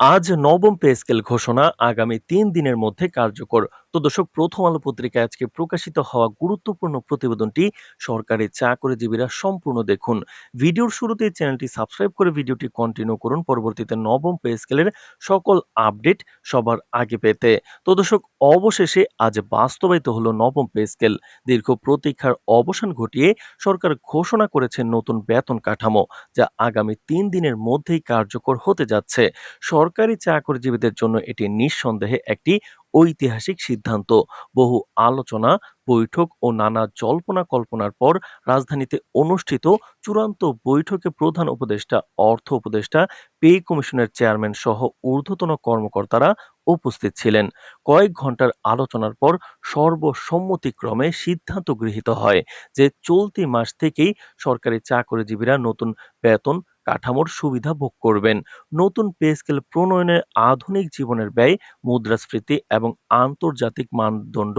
আজ নবম pay scale ঘোষণা আগামী তিন দিনের মধ্যে কার্যকর। তো দর্শক, প্রথম আলো পত্রিকায় আজকে প্রকাশিত হওয়া গুরুত্বপূর্ণ প্রতিবেদনটি সরকারি চাকরিজীবীরা সম্পূর্ণ দেখুন। ভিডিওর শুরুতেই চ্যানেলটি সাবস্ক্রাইব করে ভিডিওটি কন্টিনিউ করুন। পরবর্তীতে নবম পে স্কেলের সকল আপডেট সবার আগে পেতে। তো দর্শক, অবশেষে আজ বাস্তবায়িত হলো নবম পে স্কেল। দীর্ঘ প্রতীক্ষার অবসান ঘটিয়ে সরকার ঘোষণা করেছে নতুন বেতন কাঠামো, যা আগামী তিন দিনের মধ্যেই কার্যকর হতে যাচ্ছে। সরকারি চাকরিজীবীদের জন্য এটি নিঃসন্দেহে একটি ঐতিহাসিক সিদ্ধান্ত। বহু আলোচনা, বৈঠক ও নানা জল্পনা কল্পনার পর রাজধানীতে অনুষ্ঠিত চূড়ান্ত বৈঠকে প্রধান উপদেষ্টা, অর্থ উপদেষ্টা, পে কমিশনের চেয়ারম্যান সহ ঊর্ধ্বতন কর্মকর্তারা উপস্থিত ছিলেন। কয়েক ঘণ্টার আলোচনার পর সর্বসম্মতিক্রমে সিদ্ধান্ত গৃহীত হয় যে চলতি মাস থেকেই সরকারি চাকরিজীবীরা নতুন বেতন কাঠামোর সুবিধা ভোগ করবেন। নতুন পে স্কেল প্রণয়নে আধুনিক জীবনের ব্যয়, মুদ্রাস্ফীতি এবং আন্তর্জাতিক মানদণ্ড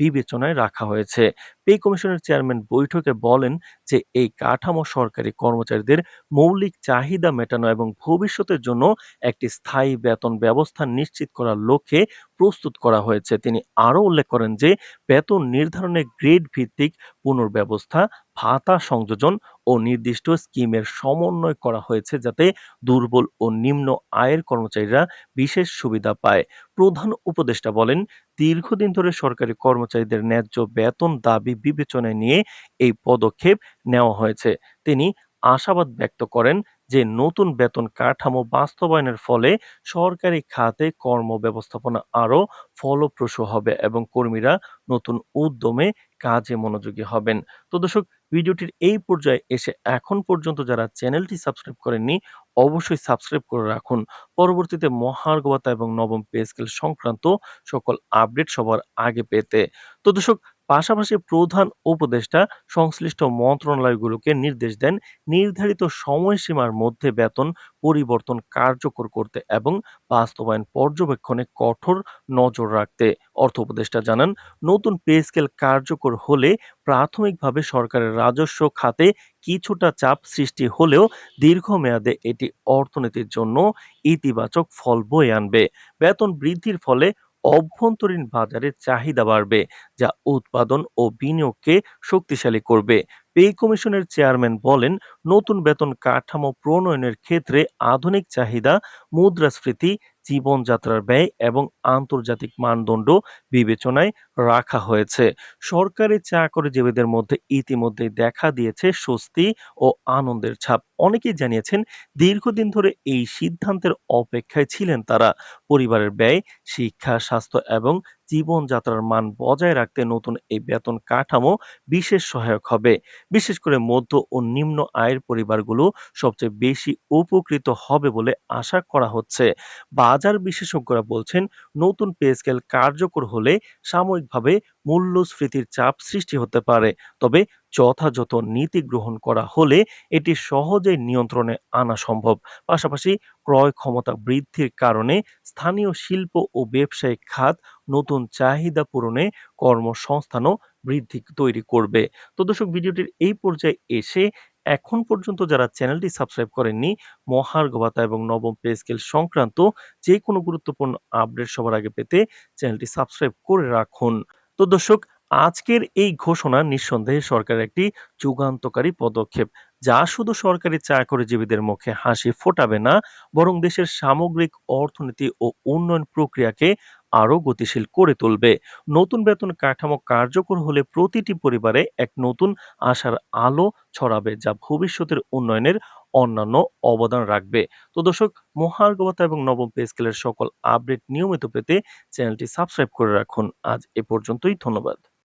বিবেচনায় রাখা হয়েছে। পে কমিশনের চেয়ারম্যান বৈঠকে বলেন যে, এই কাঠামো সরকারি কর্মচারীদের মৌলিক চাহিদা মেটানো এবং ভবিষ্যতের জন্য একটি স্থায়ী বেতন ব্যবস্থা নিশ্চিত করার লক্ষ্যে প্রস্তুত করা হয়েছে। তিনি আরও উল্লেখ করেন যে, বেতন নির্ধারণে গ্রেড ভিত্তিক পুনর্ব্যবস্থা, ভাতা সংযোজন ও নির্দিষ্ট স্কিমের সমন্বয় করা হয়েছে যাতে দুর্বল ও নিম্ন আয়ের কর্মচারীরা বিশেষ সুবিধা পায়। প্রধান উপদেষ্টা বলেন, দীর্ঘদিন ধরে সরকারি কর্মচারীদের ন্যায্য বেতন দাবি বিবেচনায় নিয়ে এই পদক্ষেপ নেওয়া হয়েছে। তিনি আশাবাদ ব্যক্ত করেন যে নতুন বেতন কাঠামো বাস্তবায়নের ফলে সরকারি খাতে কর্ম ব্যবস্থাপনা আরও ফলপ্রসূ হবে এবং কর্মীরা নতুন উদ্যমে কাজে মনোযোগী হবেন। তো দর্শক ভিডিওটির এই পর্যায়ে এসে এখন পর্যন্ত যারা চ্যানেলটি সাবস্ক্রাইব করেননি, অবশ্যই সাবস্ক্রাইব করে রাখুন। পরবর্তীতে মহার্ঘবতা এবং নবম পে স্কেল সংক্রান্ত সকল আপডেট সবার আগে পেতে। তো দর্শক পাশাপাশি প্রধান উপদেষ্টা সংশ্লিষ্ট মন্ত্রণালয়গুলোকে নির্দেশ দেন নির্ধারিত সময়সীমার মধ্যে বেতন পরিবর্তন কার্যকর করতে এবং বাস্তবায়ন পর্যবেক্ষণে কঠোর নজর রাখতে। অর্থ উপদেষ্টা জানান, নতুন পে স্কেল কার্যকর হলে প্রাথমিকভাবে সরকারের রাজস্ব খাতে কিছুটা চাপ সৃষ্টি হলেও দীর্ঘমেয়াদে এটি অর্থনীতির জন্য ইতিবাচক ফল বয়ে আনবে। বেতন বৃদ্ধির ফলে অভ্যন্তরীণ বাজারে চাহিদা বাড়বে যা উৎপাদন ও বিনিয়োগকে শক্তিশালী করবে। পে কমিশনের চেয়ারম্যান বলেন, নতুন বেতন কাঠামো প্রণয়নের ক্ষেত্রে আধুনিক চাহিদা, মুদ্রাস্ফীতি, জীবনযাত্রার ব্যয় এবং আন্তর্জাতিক মানদণ্ড বিবেচনায় রাখা হয়েছে। সরকারি চাকরিজীবীদের মধ্যে ইতিমধ্যে দেখা দিয়েছে স্বস্তি ও আনন্দের ছাপ। অনেকেই জানিয়েছেন, দীর্ঘদিন ধরে এই সিদ্ধান্তের অপেক্ষায় ছিলেন তারা। পরিবারের ব্যয়, শিক্ষা, স্বাস্থ্য এবং জীবনযাত্রার মান বজায় রাখতে নতুন এই বেতন কাঠামো বিশেষ সহায়ক হবে। বিশেষ করে মধ্য ও নিম্ন আয়ের পরিবারগুলো সবচেয়ে বেশি উপকৃত হবে বলে আশা করা হচ্ছে। বাজার বিশেষজ্ঞরা বলছেন, নতুন পে স্কেল কার্যকর হলে সাময়িকভাবে মূল্যস্ফীতির চাপ সৃষ্টি হতে পারে, তবে যথাযথ নীতি গ্রহণ করা হলে এটি সহজেই নিয়ন্ত্রণে আনা সম্ভব। পাশাপাশি ক্রয় ক্ষমতা বৃদ্ধির কারণে স্থানীয় শিল্প ও ব্যবসায়িক খাত নতুন চাহিদা পূরণে কর্মসংস্থানও বৃদ্ধি তৈরি করবে। তো দর্শক, ভিডিওটির এই পর্যায়ে এসে এখন পর্যন্ত যারা চ্যানেলটি সাবস্ক্রাইব করেননি, মহার্ঘ ভাতা এবং নবম পে স্কেল সংক্রান্ত যে কোনো গুরুত্বপূর্ণ আপডেট সবার আগে পেতে চ্যানেলটি সাবস্ক্রাইব করে রাখুন। তো দর্শক, আজকের এই ঘোষণা নিঃসন্দেহে সরকারের একটি যুগান্তকারী পদক্ষেপ, যা শুধু সরকারি চাকরিজীবীদের মুখে হাসি ফোটাবে না, বরং দেশের সামগ্রিক অর্থনীতি ও উন্নয়ন প্রক্রিয়াকে আরও গতিশীল করে তুলবে। নতুন বেতন কাঠামো কার্যকর হলে প্রতিটি পরিবারে এক নতুন আশার আলো ছড়াবে, যা ভবিষ্যতের উন্নয়নের অন্যান্য অবদান রাখবে। তো দর্শক মহার্গবতা এবং নবম পে স্কেলের সকল আপডেট নিয়মিত পেতে চ্যানেলটি সাবস্ক্রাইব করে রাখুন। আজ এ পর্যন্তই, ধন্যবাদ।